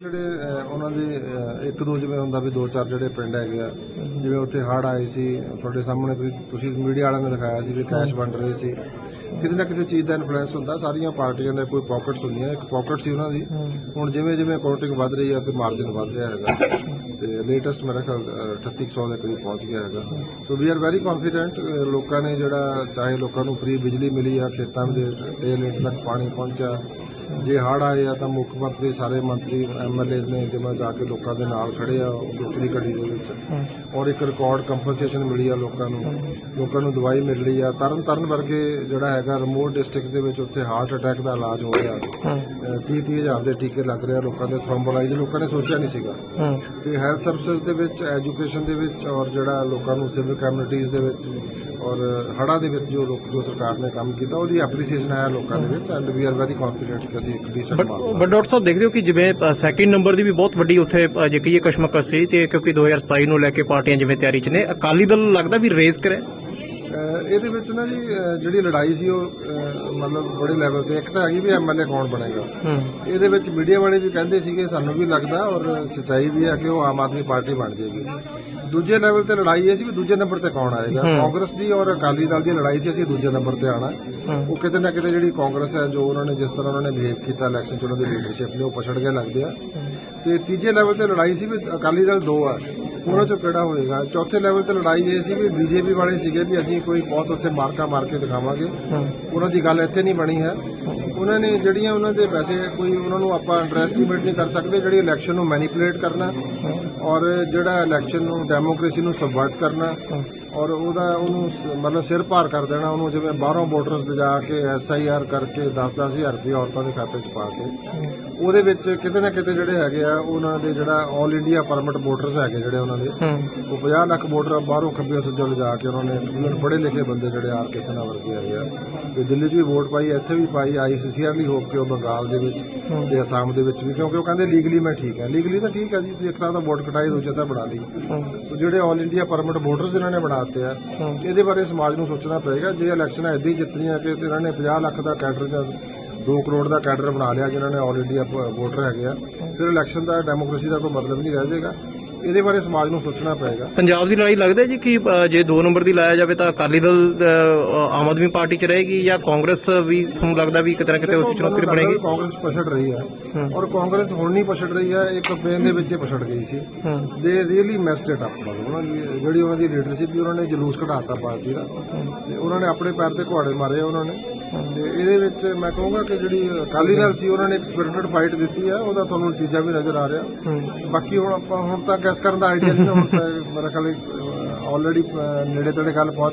ਜਿਹੜੇ ਅਹ, ਉਹਨਾਂ ਦੇ ਅਹ, ਇੱਕ ਦੋ ਜਿਵੇਂ ਹੁੰਦਾ ਵੀ ਦੋ ਚਾਰ ਜਿਹੜੇ ਪਿੰਡ ਹੈਗੇ ਆ ਜਿਵੇਂ ਉੱਥੇ ਹੜ੍ਹ ਆਏ ਸੀ ਤੁਹਾਡੇ ਸਾਹਮਣੇ ਤੁਸੀਂ- ਤੁਸੀਂ ਮੀਡੀਆ ਵਾਲਿਆਂ ਨੇ ਦਿਖਾਇਆ ਸੀ ਵੀ ਕੈਸ਼ ਵੰਡ ਰਹੇ ਸੀ। ਕਿਸੇ ਨਾ ਕਿਸੇ ਚੀਜ਼ ਦਾ ਇਨਫਲੂਐਂਸ ਹੁੰਦਾ ਸਾਰੀਆਂ ਪਾਰਟੀਆਂ ਦੇ ਕੋਈ ਪਾਕਟਸ ਹੁੰਦੀਆਂ ਇੱਕ ਪਾਕਟ ਸੀ ਉਹਨਾਂ ਦੀ। ਹੁਣ ਜਿਵੇਂ ਜਿਵੇਂ ਕਾਊਂਟਿੰਗ ਵੱਧ ਰਹੀ ਆ ਤੇ ਮਾਰਜਨ ਵੱਧ ਰਿਹਾ ਹੈਗਾ। ਤੇ ਲੇਟੈਸਟ ਮੇਰਾ ਖਿਆਲ ਅਹ, 3800 ਦੇ ਕਰੀਬ ਪਹੁੰਚ ਗਿਆ ਹੈਗਾ। So we are very confident ਲੋਕਾਂ ਨੇ ਜਿਹੜਾ ਚਾਹੇ ਲੋਕਾਂ ਨੂੰ ਫ੍ਰੀ ਬਿਜਲੀ ਮਿਲੀ ਆ ਖੇਤਾਂ ਦੇ ਟੇਲ ਇੰਟ ਤੱਕ ਪਾਣੀ ਪਹੁੰਚਿਆ ਜੇ ਹੜ੍ਹ ਆਏ ਆ ਤਾਂ ਮੁੱਖ ਮੰਤਰੀ ਸਾਰੇ ਮੰਤਰੀ ਐਮਐਲਏਸ ਨੇ ਜਿਵੇਂ ਜਾ ਕੇ ਲੋਕਾਂ ਦੇ ਨਾਲ ਖੜੇ ਆ ਦੁੱਖ ਦੀ ਘੜੀ ਦੇ ਵਿੱਚ। ਔਰ ਇੱਕ ਰਿਕਾਰਡ ਕੰਪਨਸੇਸ਼ਨ ਮਿਲੀ ਆ ਲੋਕਾਂ ਨੂੰ। ਲੋਕਾਂ ਨੂੰ ਦਵਾਈ ਮਿਲ ਰਹੀ ਆ। ਤਰਨ ਤਰਨ ਵਰਗੇ ਜਿਹੜਾ ਹੈਗਾ ਰਿਮੋਟ ਡਿਸਟ੍ਰਿਕਟਸ ਦੇ ਵਿੱਚ ਉੱਥੇ ਹਾਰਟ ਅਟੈਕ ਦਾ ਇਲਾਜ ਹੋ ਰਿਹਾ। 30 30 ਹਜ਼ਾਰ ਦੇ ਟੀਕੇ ਲੱਗ ਰਹੇ ਆ ਲੋਕਾਂ ਦੇ ਥ੍ਰੋਮਬੋਲਾਈਜ਼ ਲੋਕਾਂ ਨੇ ਸੋਚਿਆ ਨਹੀਂ ਸੀਗਾ। ਤੇ ਹੈਲਥ ਸਰਵਿਸਿਜ਼ ਦੇ ਵਿੱਚ ਐਜੂਕੇਸ਼ਨ ਦੇ ਵਿੱਚ ਔਰ ਜਿਹੜਾ ਲੋਕਾਂ ਨੂੰ ਸਿਵਲ ਕਮਿਊਨਿਟੀਜ਼ ਦੇ ਵਿੱਚ ਔਰ ਹੜਾ ਦੇ ਵਿੱਚ ਜੋ ਲੋਕ ਜੋ ਸਰਕਾਰ ਨੇ ਕੰਮ ਕੀਤਾ ਉਹਦੀ ਐਪਰੀਸੀਏਸ਼ਨ ਆਇਆ ਲੋਕਾਂ ਦੇ ਵਿੱਚ। And we are very confident ਕਿ ਅਸੀਂ ਇੱਕ decent but mark but doctor ਸਾਹਿਬ ਦੇਖਦੇ ਹੋ ਕਿ ਜਿਵੇਂ ਸੈਕਿੰਡ ਨੰਬਰ ਦੀ ਵੀ ਬਹੁਤ ਵੱਡੀ ਉੱਥੇ ਅ, ਜੇ ਕਹੀਏ ਕਸ਼ਮਕਸ਼ ਸੀ ਤੇ ਕਿਉਂਕਿ 2027 ਨੂੰ ਲੈ ਕੇ ਪਾਰਟੀਆਂ ਜਿਵੇਂ ਤਿਆਰੀ 'ਚ ਨੇ ਅਕਾਲੀ ਦਲ ਲੱਗਦਾ ਵੀ ਰੇਜ਼ ਕਰੇ? ਇਹਦੇ ਵਿੱਚ ਨਾ ਜੀ ਅਹ ਜਿਹੜੀ ਲੜਾਈ ਸੀ ਉਹ ਅਹ ਮਤਲਬ ਬੜੇ ਲੈਵਲ ਤੇ ਇੱਕ ਤਾਂ ਹੈਗੀ ਵੀ ਐਮਐਲਏ ਕੌਣ ਬਣੇਗਾ। ਇਹਦੇ ਵਿੱਚ ਮੀਡੀਆ ਵਾਲੇ ਵੀ ਕਹਿੰਦੇ ਸੀਗੇ ਸਾਨੂੰ ਵੀ ਲੱਗਦਾ ਔਰ ਸਚਾਈ ਵੀ ਹੈ ਕਿ ਉਹ ਆਮ ਆਦਮੀ ਪਾਰਟੀ ਬਣ ਜਾਏਗੀ। ਦੂਜੇ ਲੈਵਲ ਤੇ ਲੜਾਈ ਇਹ ਸੀ ਵੀ ਦੂਜੇ ਨੰਬਰ ਤੇ ਕੌਣ ਆਏਗਾ। ਕਾਂਗਰਸ ਦੀ ਔਰ ਅਕਾਲੀ ਦਲ ਦੀ ਲੜਾਈ ਸੀ ਅਸੀਂ ਦੂਜੇ ਨੰਬਰ ਤੇ ਆਣਾ ਉਹ ਕਿਤੇ ਨਾ ਕਿਤੇ ਜਿਹੜੀ ਕਾਂਗਰਸ ਹੈ ਜੋ ਉਹਨਾਂ ਨੇ ਜਿਸ ਤਰ੍ਹਾਂ ਉਹਨਾਂ ਨੇ ਬਿਹੇਵ ਕੀਤਾ ਇਲੈਕਸ਼ਨ ਚ ਉਹਨਾਂ ਦੀ ਲੀਡਰਸ਼ਿਪ ਨੇ ਉਹ ਪਛੜ ਕੇ ਲੱਗਦੇ ਆ। ਤੇ ਤੀਜੇ ਲੈਵਲ ਤੇ ਲੜਾਈ ਸੀ ਵੀ ਅਕਾਲੀ ਦਲ ਦੋ ਆ। ਉਹਨਾਂ ਚੋਂ ਕਿਹੜਾ ਹੋਏਗਾ? ਚੌਥੇ ਲੈਵਲ ਤੇ ਲੜਾਈ ਇਹ ਸੀ ਵੀ ਬੀਜੇਪੀ ਵਾਲੇ ਸੀਗੇ ਵੀ ਅਸੀਂ ਕੋਈ ਬਹੁਤ ਉੱਥੇ ਮਾਰਕਾ ਮਾਰ ਕੇ ਦਿਖਾਵਾਂਗੇ। ਉਹਨਾਂ ਦੀ ਗੱਲ ਇੱਥੇ ਨਹੀਂ ਬਣੀ ਹੈ। ਉਹਨਾਂ ਨੇ ਜਿਹੜੀਆਂ ਉਹਨਾਂ ਦੇ ਵੈਸੇ ਕੋਈ ਉਹਨਾਂ ਨੂੰ ਆਪਾਂ ਅੰਡਰਐਸਟੀਮੇਟ ਨਹੀਂ ਕਰ ਸਕਦੇ ਜਿਹੜੀ ਇਲੈਕਸ਼ਨ ਨੂੰ ਮੈਨੀਪੂਲੇਟ ਕਰਨਾ ਔਰ ਜਿਹੜਾ ਇਲੈਕਸ਼ਨ ਨੂੰ ਡੈਮੋਕ੍ਰੇਸੀ ਨੂੰ ਸਬਵਰਟ ਕਰਨਾ। ਔਰ ਉਹਦਾ ਉਹਨੂੰ ਸ- ਮਤਲਬ ਸਿਰ ਭਾਰ ਕਰ ਦੇਣਾ ਉਹਨੂੰ ਜਿਵੇਂ ਬਾਹਰੋਂ ਵੋਟਰਸ ਲਿਜਾ ਕੇ ਐਸਆਈਆਰ ਕਰਕੇ 10-10000 ਰੁਪਏ ਔਰਤਾਂ ਦੇ ਖਾਤੇ 'ਚ ਪਾ ਕੇ ਉਹਦੇ ਵਿੱਚ ਕਿਤੇ ਨਾ ਕਿਤੇ ਜਿਹੜੇ ਹੈਗੇ ਆ ਉਹਨਾਂ ਦੇ ਜਿਹੜਾ 올 ਇੰਡੀਆ ਪਰਮਿਟ ਵੋਟਰਸ ਹੈਗੇ ਜਿਹੜੇ ਉਹਨਾਂ ਦੇ ਉਹ 50 ਲੱਖ ਵੋਟਰ ਬਾਹਰੋਂ ਖੱਬੇ ਸੱਜੇ ਲਿਜਾ ਕੇ ਉਹਨਾਂ ਨੇ ਉਹਨਾਂ ਪੜ੍ਹੇ ਲਿਖੇ ਬੰਦੇ ਜਿਹੜੇ ਆਰ ਕੇ ਸਨਾ ਵਰਗੇ ਹੈਗੇ ਆ ਤੇ ਦਿੱਲੀ 'ਚ ਵੀ ਵੋਟ ਪਾਈ ਇੱਥੇ ਵੀ ਪਾਈ ਆਈ ਸਿੰਸੀਅਰਲੀ ਹੋਪ ਕਿ ਉਹ ਬੰਗਾਲ ਦੇ ਵਿੱਚ ਤੇ ਅਸਾਮ ਦੇ ਵਿੱਚ ਵੀ ਕਿਉਂਕਿ ਉਹ ਕਹਿੰਦੇ ਲੀਗਲੀ ਮੈਂ ਠੀਕ ਹੈ ਲੀਗਲੀ ਤਾਂ ਠੀਕ ਹੈ ਜੀ ਤੁਸੀਂ ਇੱਕ ਤਰ੍ਹਾਂ ਦਾ ਵੋਟ ਕਟਾਈ ਦੂਜੇ ਤਾਂ ਬਣਾ ਲਈ। ਤੇ ਜਿਹੜੇ 올 ਇੰਡੀਆ ਪਰਮਿਟ ਵੋਟਰਸ ਇਹਨਾਂ ਨੇ ਬਣਾਤੇ ਆ। ਇਹਦੇ ਬਾਰੇ ਸਮਾਜ ਨੂੰ ਸੋਚਣਾ ਪਏਗਾ, ਜੇ ਇਲੈਕਸ਼ਨਾਂ ਇਦਾਂ ਹੀ ਜਿੱਤਣੀਆਂ ਕਿ ਇਹਨਾਂ ਨੇ 50 ਲੱਖ ਦਾ ਕੈਡਰ ਜਾਂ 2 ਕਰੋੜ ਦਾ ਕੈਡਰ ਬਣਾ ਲਿਆ ਜਿਨ੍ਹਾਂ ਨੇ ਆਲ ਇੰਡੀਆ ਵੋਟਰ ਹੈਗੇ ਆ। ਫਿਰ ਇਲੈਕਸ਼ਨ ਦਾ ਡੈਮੋਕ੍ਰੇਸੀ ਦਾ ਕੋਈ ਮਤਲਬ ਨਹੀਂ ਰਹਿ ਜਾਏਗਾ। ਇਹਦੇ ਬਾਰੇ ਸਮਾਜ ਨੂੰ ਸੋਚਣਾ ਪਏਗਾ। ਪੰਜਾਬ ਦੀ ਲੜਾਈ ਲੱਗਦਾ ਜੀ ਕਿ ਅ, ਜੇ 2 ਨੰਬਰ ਦੀ ਲਾਇਆ ਜਾਵੇ ਤਾਂ ਅਕਾਲੀ ਦਲ ਅ, ਆਮ ਆਦਮੀ ਪਾਰਟੀ 'ਚ ਰਹੇਗੀ ਜਾਂ ਕਾਂਗਰਸ ਵੀ ਤੁਹਾਨੂੰ ਲੱਗਦਾ ਵੀ ਕਿਤੇ ਨਾ ਕਿਤੇ ਉਸ ਚੁਣੌਤੀ ਬਣੇਗੀ? ਕਾਂਗਰਸ ਪਛੜ ਰਹੀ ਹੈ। ਔਰ ਕਾਂਗਰਸ ਹੁਣ ਨਹੀਂ ਪਛੜ ਰਹੀ ਹੈ ਇੱਕ ਕੰਪੇਨ ਦੇ ਵਿੱਚ ਹੀ ਪਛੜ ਗਈ ਸੀ। ਦੇ ਰੀਅਲੀ ਮੈਸਡ ਇਟ ਅਪ ਉਹਨਾਂ ਦੀ ਜਿਹੜੀ ਉਹਨਾਂ ਦੀ ਲੀਡਰਸ਼ਿਪ ਵੀ ਉਹਨਾਂ ਨੇ ਜਲੂਸ ਕਢਾਤਾ ਪਾਰਟੀ ਦਾ। ਤੇ ਉਹਨਾਂ ਨੇ ਆਪਣੇ ਪੈਰ ਤੇ ਘੁਆੜੇ ਮਾਰੇ ਉਹਨਾਂ ਨੇ। ਤੇ ਇਹਦੇ ਵਿੱਚ ਮੈਂ ਕਹੂੰਗਾ ਕਿ ਜਿਹੜੀ ਅਕਾਲੀ ਦਲ ਸੀ ਉਹਨਾਂ ਨੇ ਇੱਕ ਸਪਿਰਿਟਡ ਫਾਈਟ ਦਿੱਤੀ ਹੈ ਉਹਦਾ ਤੁਹਾਨੂੰ ਨਤੀਜਾ ਵੀ ਨਜ਼ਰ ਆ ਰਿਹਾ। ਬਾਕੀ ਹੁਣ ਆਪਾਂ ਹੁਣ ਤਾਂ ਗੈਸ ਕਰਨ ਦਾ ਆਈਡੀਆ ਨਹੀਂ ਹੁਣ ਤਾਂ ਮੇਰਾ ਖਿਆਲ ਆਲਰੇਡੀ ਨੇੜੇ ਤੇੜੇ ਗੱਲ ਪਹੁੰਚ